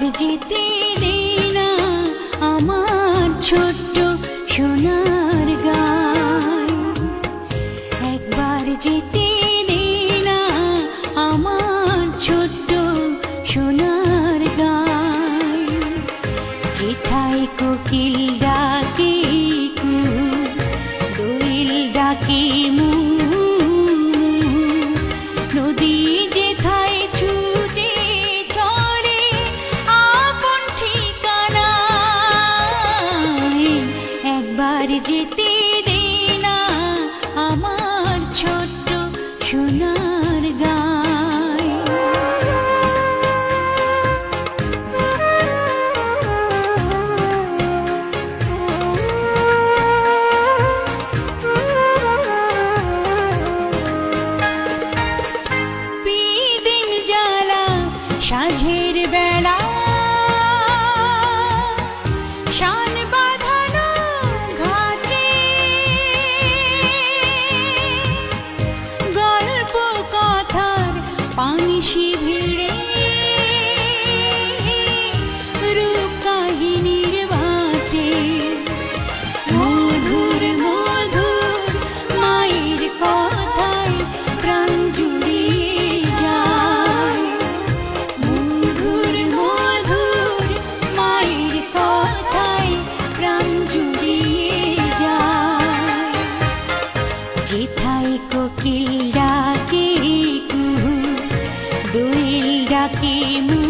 দে না আমার ছোট্ট সোনার গায় একবার যেতে দে না আমার ছোট্ট সোনার গায় যেথায় কোকিল ডাকে কু, দোয়েল ডাকে একবার যেতে দে না আমার ছোট্ট সোনার গায় বিদিন জ্বালা সাঝের বেলা শান কোকিল ডাকে কুহু দোয়েল মু